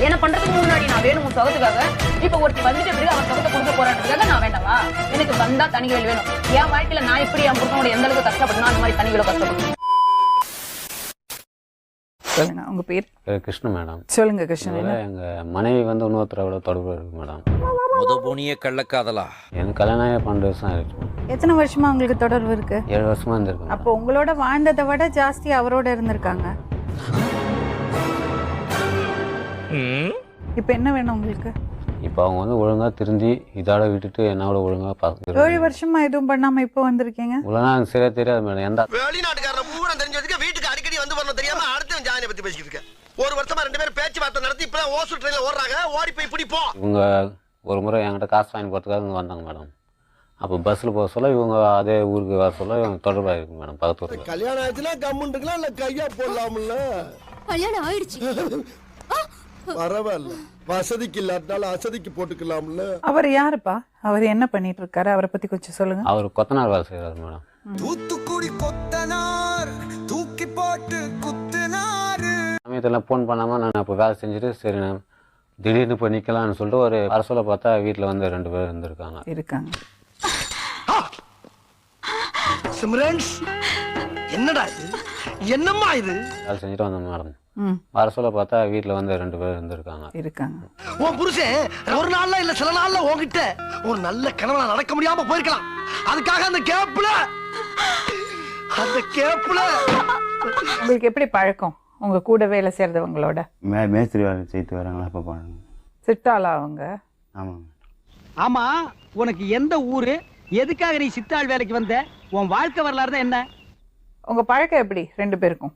கல்யாணம் பண்றதுக்கு முன்னாடி நான் வேணும் உன் சுகத்துக்காக இப்ப ஒருத்தி வந்துட்டு பிறகு அவன் சுகத்தை கொடுக்க போறான்றதுக்காக நான் வேண்டாமா? எனக்கு வந்தா தனிகள் வேணும். என் வாழ்க்கையில நான் இப்படி என் புருஷனோட எந்த அளவுக்கு கஷ்டப்படணும் அந்த மாதிரி தனிகளை கஷ்டப்படணும். உங்க பேர்? கிருஷ்ண மேடம். சொல்லுங்க கிருஷ்ணன் எங்கள் மனைவி வந்து இன்னொருத்தரோட தொடர்பு இருக்கு மேடம். முத புனிய கள்ளக்காதலா? எனக்கு கல்யாணம் பன்னெண்டு வருஷம் ஆயிடுச்சு எத்தனை வருஷமா உங்களுக்கு தொடர்பு இருக்கு? ஏழு வருஷமா இருந்திருக்கு அப்போ உங்களோட வாழ்ந்ததை விட ஜாஸ்தி அவரோட இருந்திருக்காங்க. இப்போ என்ன வேணும் உங்களுக்கு? இப்போ அவங்க வந்து ஒழுங்காக திருந்தி இதோட விட்டுட்டு என்னோட ஒழுங்காக ஏழு பார்த்து வருஷமா எதுவும் பண்ணாம இப்போ வந்திருக்கீங்க? இவ்வளோனா எனக்கு சரியா தெரியாது மேடம். எந்த வெளிநாட்டுக்காரன பூரா தெரிஞ்சு வச்சுக்க வீட்டுக்கு அடிக்கடி வந்து வரணும் தெரியாம அடுத்து ஜாதியை பத்தி பேசிக்கிட்டு இருக்க ஒரு வருஷமா ரெண்டு பேரும் பேச்சுவார்த்தை நடத்தி இப்பதான் ஓசூர் ட்ரெயின்ல ஓடுறாங்க. ஓடி போய் பிடிப்போம் இவங்க ஒரு முறை என்கிட்ட காசு வாங்கி போகிறதுக்காக இங்கே வந்தாங்க மேடம். அப்போ பஸ்ஸில் போக சொல்ல இவங்க அதே ஊருக்கு வர சொல்ல இவங்க தொடர்பாக இருக்கு மேடம் பக்கத்து கல்யாணம் ஆச்சுன்னா கம்முன்னு இருக்கலாம் இல்ல கையா போடலாம்ல? கல்யாணம் ஆயிடுச்சு. பரவாயில்ல. வசதிக்கு இல்லாட்டினாலும் அசதிக்கு போட்டுக்கலாம்ல. அவர் யாருப்பா? அவர் என்ன பண்ணிட்டு இருக்காரு அவரை பத்தி கொஞ்சம் சொல்லுங்க. அவர் கொத்தனார் வேலை செய்கிறாரு மேடம். தூத்துக்குடி கொத்தனார் தூக்கி போட்டு குத்துனாரு. சமயத்தில் ஃபோன் பண்ணாமல் நான் அப்போ வேலை செஞ்சுட்டு சரி நான் திடீர்னு போய் நிற்கலாம்னு சொல்லிட்டு ஒரு வர சொல்ல பார்த்தா வீட்டில் வந்து ரெண்டு பேர் இருந்திருக்காங்க. இருக்காங்க. சிம்ரன்ஸ் என்னடா இது? என்னம்மா இது? வேலை செஞ்சுட்டு வந்தேன் மேடம். வர சொல்ல பார்த்தா வீட்டில் வந்து ரெண்டு பேர் இருந்திருக்காங்க. இருக்காங்க. உன் புருஷன் ஒரு நாள்ல இல்ல சில நாள்ல உன்கிட்ட ஒரு நல்ல கனவுல நடக்க முடியாம போயிருக்கலாம். அதுக்காக அந்த கேப்ல அந்த கேப்ல உங்களுக்கு எப்படி பழக்கம்? உங்க கூட வேலை செய்யறதவங்களோட மே மேஸ்திரி வேலை செய்து வராங்களா அப்போ பாருங்க. சிட்டாளா அவங்க? ஆமாங்க ஆமா உனக்கு எந்த ஊரு எதுக்காக நீ சித்தாள் வேலைக்கு வந்த? உன் வாழ்க்கை வரலாறு தான் என்ன? உங்க பழக்கம் எப்படி ரெண்டு பேருக்கும்?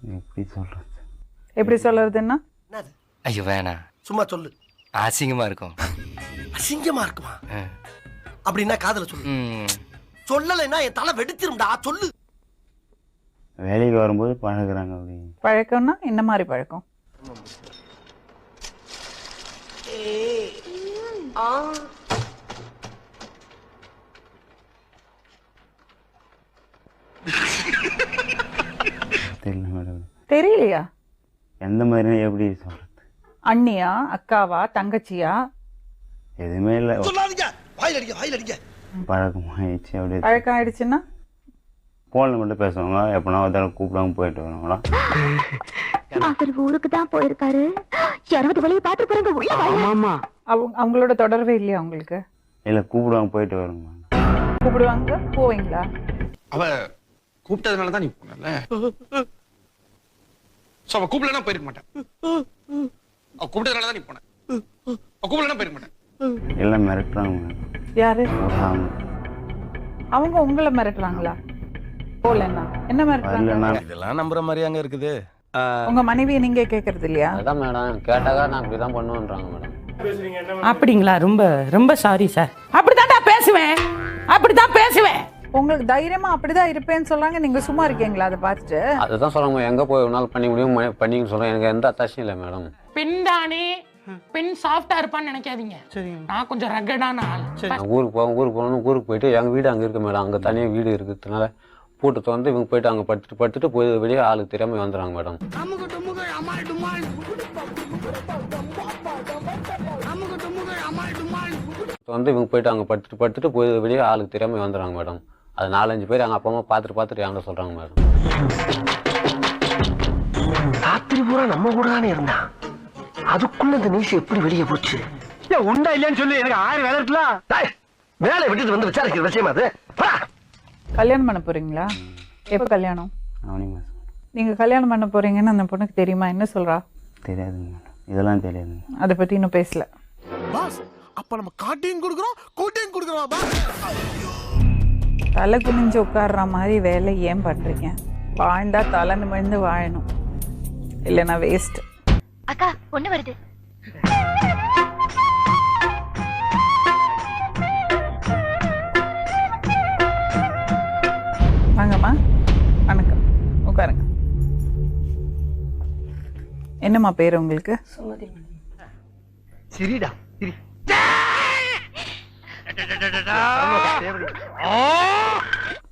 எப்படி சொல்கிறது எப்படி சொல்றதுன்னா ஐயோ வேணாம் சும்மா சொல்லு. அசிங்கமா இருக்கும். அசிங்கமா இருக்குமா? ஆ. அப்படின்னா காதல சொல்லு. சொல்லலைன்னா என் தலை வெடிச்சிரும்டா சொல்லு. வேலைக்கு வரும்போது பழகுறாங்க அப்படி. பழக்கம்னா என்ன மாதிரி பழக்கம்? தெரியல மேடம் தெரியலையா? எந்த மாதிரினா எப்படி சொல்கிறது அண்ணியா அக்காவா தங்கச்சியா? எதுவுமே இல்லை. பழக்கமாகிடுச்சு அப்படியே பழக்கம் ஆயிடுச்சுன்னா ஃபோனில் மட்டும் பேசுவாங்க எப்போனா ஒரு தடவை கூப்பிடாம போயிட்டு வருவாங்களா? அவர் ஊருக்கு தான் போயிருக்காரு. யாராவது வழியை பாத்து போறாங்க உள்ள வாங்க. அவங்க அவங்களோட தொடர்பே இல்லையா உங்களுக்கு? இல்லை கூப்பிடுவாங்க போயிட்டு வருவாங்க கூப்பிடுவாங்க? போவீங்களா? அவ கூப்பிட்டதுனால தான் நீ போனல. சோ அவ கூப்பிடலனா போயிருக்க மாட்டேன். அவ கூப்பிட்டதுனால தான் நீ போன. அவ கூப்பிடலனா போயிருக்க மாட்டேன். எல்லாம் மிரட்டுறாங்க. யாரு? அவங்க உங்களை மிரட்டுறாங்களா? போலன்னா என்ன மிரட்டுறாங்க? இதெல்லாம் நம்புற மாதிரி அங்க இருக்குது. உங்க மனைவியை நீங்க கேக்குறது இல்லையா? அதான் மேடம். கேட்டாக்கா நான் இப்படி தான் பண்ணுவேன்றாங்க மேடம். அப்படிங்களா? ரொம்ப ரொம்ப சாரி சார் அப்படித்தான்டா பேசுவேன். அப்படித்தான் பேசுவேன். உங்களுக்கு தைரியமா அப்படிதான் இருப்பேன்னு சொல்றாங்க நீங்க சும்மா இருக்கீங்களா? அதை பார்த்துட்டு. அதுதான் சொல்றாங்க. எங்கே போய் ஒரு நாள் பண்ணி முடியும் பண்ணிங்கன்னு சொல்கிறேன் எனக்கு எந்த அத்தாட்சியும் இல்லை மேடம். பெண் தானே பெண் சாஃப்டா இருப்பான்னு நினைக்காதீங்க. நான் கொஞ்சம் ரகடான ஆள். நான் ஊருக்கு போவேன் ஊருக்கு போகணும் ஊருக்கு போயிட்டு எங்கள் வீடு அங்கே இருக்கு மேடம். அங்கே தனியாக வீடு இருக்கிறதுனால பூட்டு திறந்து இவங்க போயிட்டு அங்கே படுத்துட்டு படுத்துட்டு போய் வெளியே ஆளுக்கு தெரியாமல் வந்துடுறாங்க மேடம். வந்து இவங்க போயிட்டு அங்கே படுத்துட்டு படுத்துட்டு போய் வெளியே ஆளுக்கு தெரியாமல் வந்துடுறாங்க மேடம். அது நாலஞ்சு பேர் எங்கள் அப்பா அம்மா பார்த்துட்டு பார்த்துட்டு என்கிட்ட சொல்கிறாங்க மேடம். ராத்திரி பூரா நம்ம கூட தானே இருந்தான் அதுக்குள்ள இந்த நியூஸ் எப்படி வெளியே போச்சு? உண்டா இல்லையான்னு சொல்லி. எனக்கு ஆறு வேலை இருக்கலாம் டேய், வேலையை விட்டுட்டு வந்து விசாரிக்கிற விஷயமா அது. கல்யாணம் பண்ண போறீங்களா? எப்ப கல்யாணம்? நீங்க கல்யாணம் பண்ண போறீங்கன்னு அந்த பொண்ணுக்கு தெரியுமா? என்ன சொல்றா? தெரியாதுங்க மேடம். இதெல்லாம் தெரியாதுங்க அதை பத்தி இன்னும் பேசல. பாஸ் அப்ப நம்ம காட்டையும் கொடுக்குறோம் கூட்டையும் கொடுக்குறோம் பாஸ். தலை குனிஞ்சு உட்கார்ற மாதிரி வேலை ஏன் பண்றீங்க? வாழ்ந்தா தலை நிமிர்ந்து வாழணும். இல்லைன்னா வேஸ்ட் அக்கா பொண்ணு வருது. வாங்கம்மா. வணக்கம். உட்காருங்க. என்னம்மா பேர் உங்களுக்கு? சரிடா சரி.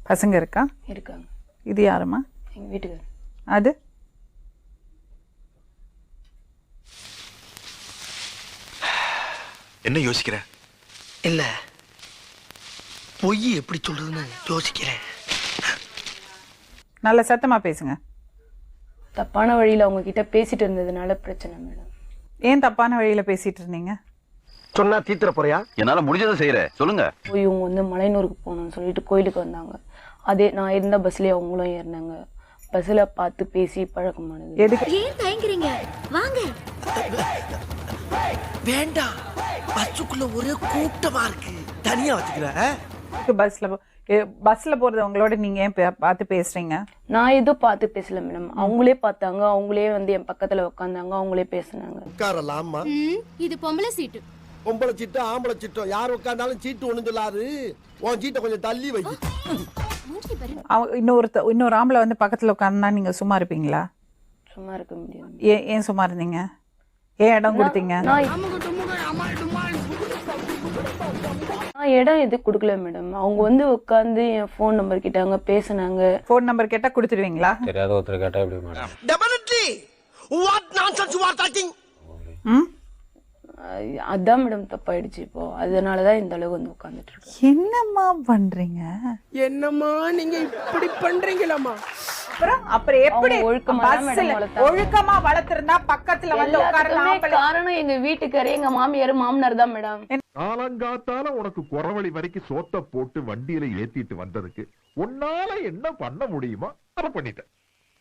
பசங்க இருக்கா? இருக்காங்க. இது யாரும்மா? எங்க வீட்டுக்காரர் அது? என்ன யோசிக்கிற? இல்ல. பொய் எப்படி சொல்றதுன்னு யோசிக்கிறேன். நல்ல சத்தமா பேசுங்க. தப்பான வழியில அவங்க கிட்ட பேசிட்டு இருந்ததுனால பிரச்சனை மேடம். ஏன் தப்பான வழியில பேசிட்டு இருந்தீங்க? சொன்னா தீத்துற போறியா? என்னால முடிஞ்சதை செய்யற சொல்லுங்க. போய் இவங்க வந்து மலையனூருக்கு போகணும்னு சொல்லிட்டு கோயிலுக்கு வந்தாங்க. அதே நான் இருந்த பஸ்லயே அவங்களும் ஏறினாங்க. பஸ்ல பார்த்து பேசி பழக்கமானது. எதுக்கு? ஏன் தயங்குறீங்க? வாங்க. வேண்டாம். பஸ்ஸுக்குள்ள ஒரே கூட்டமா இருக்கு. தனியா வச்சுக்கிறேன். பஸ்ல பஸ்ல போறது உங்களோட நீங்க ஏன் பே- பார்த்து பேசுறீங்க? நான் எதுவும் பார்த்து பேசல மேடம் அவங்களே பார்த்தாங்க. அவங்களே வந்து என் பக்கத்துல உட்காந்தாங்க அவங்களே பேசினாங்க. உட்காரலாமா? இது பொம்பளை சீட்டு. பொம்பளை சீட்டோ ஆம்பளை சீட்டோ? யார் உட்கார்ந்தாலும் சீட்டு ஒண்ணு சொல்லாது. உன் சீட்டை கொஞ்சம் தள்ளி வை. அவ- இன்னொரு ஆம்பளை வந்து பக்கத்துல உட்கார்ந்தா நீங்க சும்மா இருப்பீங்களா? சும்மா இருக்க முடியாது. ஏன் ஏன் சும்மா இருந்தீங்க? ஏன் இடம் கொடுத்தீங்க? நான் நான் இடம் எது கொடுக்கல மேடம் அவங்க வந்து உட்காந்து என் ஃபோன் நம்பர் கேட்டாங்க பேசினாங்க. ஃபோன் நம்பர் கேட்டா கொடுத்துடுவீங்களா தெரியாத ஒருத்தர் கேட்டால் எப்படி madam definitely what nonsense you are talking hmm? அதான் மேடம் தப்பாயிடுச்சு இப்போ. அதனாலதான் இந்த அளவு வந்து உட்காந்துட்டு இருக்கேன் என்னம்மா பண்றீங்க? என்னம்மா நீங்க இப்படி பண்றீங்களாமா அப்புறம் அப்புறம் எப்படி ஒழுக்கமா. ஒழுக்கமா வளர்த்திருந்தா பக்கத்துல வந்து உட்காரலாம். காரணம் எங்க வீட்டுக்காரே எங்க மாமியார் மாமனார் தான் மேடம் காலங்காத்தால உனக்கு குறவழி வரைக்கும் சோத்த போட்டு வண்டியில ஏத்திட்டு வந்ததுக்கு உன்னால என்ன பண்ண முடியுமோ அதை பண்ணிட்டேன்.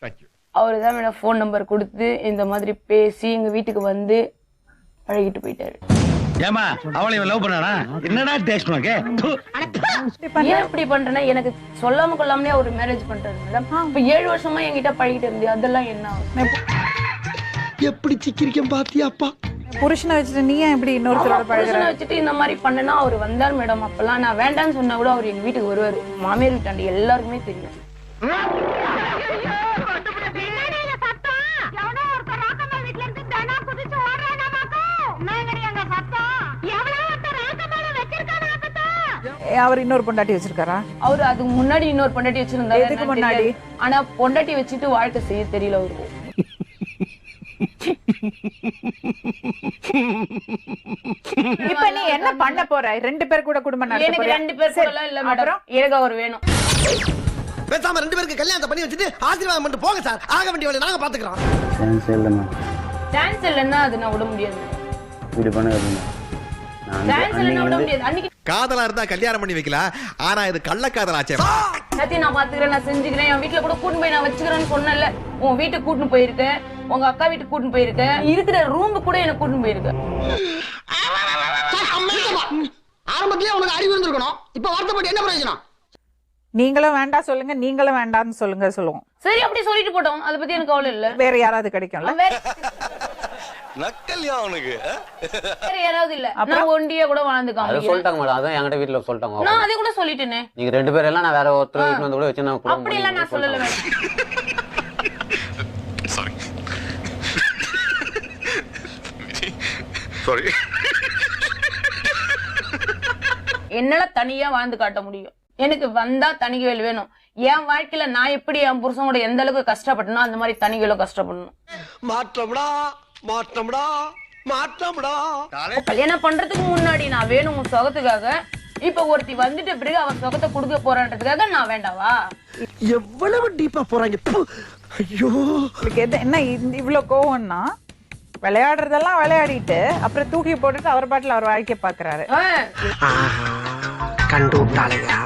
தேங்க்யூ அவரு தான் மேடம் ஃபோன் நம்பர் கொடுத்து இந்த மாதிரி பேசி எங்க வீட்டுக்கு வந்து பழகிட்டு போயிட்டாரு. ஏமா அவளை லவ் பண்ணானா? என்னடா டேஸ்ட் உனக்கு? ஏன் இப்படி பண்றேன்னா எனக்கு சொல்லாம கொள்ளாமலே அவர் மேரேஜ் பண்றாரு மேடம் இப்ப ஏழு வருஷமா என்கிட்ட பழகிட்டு இருந்து அதெல்லாம் என்ன? ஆகும்? எப்படி சிக்கிரிக்கம் பாத்தியாப்பா புருஷனை வச்சுட்டு நீ ஏன் இப்படி இன்னொருத்தரோட பழகுற புருஷனை வச்சுட்டு இந்த மாதிரி பண்ணனா அவர் வந்தார் மேடம் அப்பெல்லாம் நான் வேண்டாம்னு சொன்னா கூட அவர் எங்க வீட்டுக்கு வருவாரு. மாமியார் வீட்டாண்டி எல்லாருக்குமே தெரியும். அவர் இன்னொரு பொண்டாட்டி வச்சிருக்காரா? அவரு அதுக்கு முன்னாடி இன்னொரு பொண்டாட்டி வச்சிருந்தாரு. எதுக்கு என்னன்னு முன்னாடி? தெரியாது. ஆனா பொண்டாட்டி வச்சுட்டு வாழ்க்கை செய்ய தெரியல அவருக்கு. இப்ப நீ என்ன பண்ண போற? ரெண்டு பேர் கூட குடும்பம் நடத்த எனக்கு போறியா? ரெண்டு பேர் சரி, கூட இல்ல அப்புறம்? மேடம் எனக்கு அவர் வேணும். பேசாம ரெண்டு பேருக்கு கல்யாணத்தை பண்ணி வச்சுட்டு ஆசீர்வாதம் பண்ணிட்டு போங்க சார். ஆக வேண்டிய வேலையை நாங்க பாத்துக்கிறோம். சான்ஸ் இல்லைம்மா. டான்ஸ் இல்லைன்னா அது நான் விட முடியாது. இப்படி பண்ணுங்க காதலா இருந்தா கல்யாணம் பண்ணி வைக்கலாம் ஆனா இது கள்ளக்காதலாச்சே. எல்லாத்தையும் நான் பாத்துக்கிறேன் நான் செஞ்சுக்கிறேன். என் வீட்டுல கூட கூட்டு போய் நான் வச்சுக்கிறேன்னு சொன்னேன்ல. உன் வீட்டுக்கு கூட்டின்னு போயிருக்கேன் உங்க அக்கா வீட்டுக்கு கூட்டின்னு போயிருக்கேன் இருக்கிற ரூமுக்கு கூட எனக்கு கூட்டின்னு போயிருக்கேன் ஆரம்பத்திலே உனக்கு அறிவு இருந்திருக்கணும். இப்ப வருத்தப்பட்டு என்ன பிரயோஜனம்? நீங்களும் வேண்டாம் சொல்லுங்க நீங்களும் வேண்டாம்னு சொல்லுங்க சொல்லுவோம். சரி அப்படி சொல்லிட்டு போட்டோம். அதை பத்தி எனக்கு கவலை இல்ல. வேற யாராவது கிடைக்கும்ல? நக்கல்யா அவனுக்கு வேற யாராவது இல்ல. நான் ஒண்டியா கூட வாழ்ந்து அதை காமிக்கிறேன். சொல்லிட்டாங்க மேடம். அதான் என்கிட்ட வீட்டில் சொல்லிட்டாங்க. நான் அதை கூட சொல்லிட்டேனே. நீங்க ரெண்டு பேரும் எல்லாம் நான் வேற ஒருத்தர் வீட்டு வந்து கூட வச்சு நான் அப்படி எல்லாம் நான் சொல்லல மேடம் சாரி சாரி என்னால தனியா வாழ்ந்து காட்ட முடியும். எனக்கு வந்தா தனிகள் வேணும். என் வாழ்க்கையில நான் எப்படி என் புருஷனோட எந்த அளவுக்கு கஷ்டப்பட்டனோ அந்த மாதிரி தனிகளும் கஷ்டப்படணும். மாற்றம்டா. மாற்றம்டா மாற்றம்டா. கல்யாணம் பண்றதுக்கு முன்னாடி நான் வேணும் உன் சுகத்துக்காக. இப்ப ஒருத்தி வந்துட்டு பிறகு அவன் சுகத்தை கொடுக்க போறான்றதுக்காக நான் வேண்டாவா? எவ்வளவு டீப்பா போறாங்க. ஐயோ. உங்களுக்கு எது என்ன இவ்வளவு கோவம்னா விளையாடுறதெல்லாம் விளையாடிட்டு அப்புறம் தூக்கி போட்டுட்டு அவர் பாட்டுல அவர் வாழ்க்கைய பாக்குறாரு கண்டு விட்டாளையா?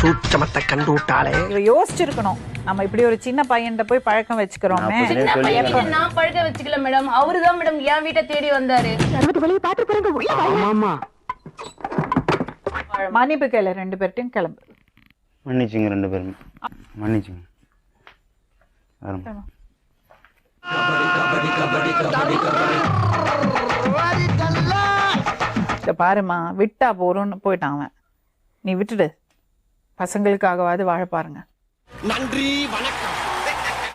சூச்சமத்தை கண்டு விட்டாளே. இவ யோசிச்சிருக்கணும். நம்ம இப்படி ஒரு சின்ன பையன்கிட்ட போய் பழக்கம் வச்சுக்கிறோமே. நான் சின்ன சொல்லி பையன் கிட்ட நான் பழக்க வச்சுக்கல மேடம். அவருதான் மேடம் என் வீட்டை தேடி வந்தாரு. பார்த்து பாருங்க ஆமா மன்னிப்பு கேளு ரெண்டு பேர்ட்டையும் கிளம்பு. மன்னிச்சுங்க ரெண்டு பேரும். மன்னிச்சுங்க. பாருமா விட்டா போறோம்னு போயிட்டான் அவன். நீ விட்டுடு. பசங்களுக்காகவாது வாழ பாருங்க. நன்றி வணக்கம்.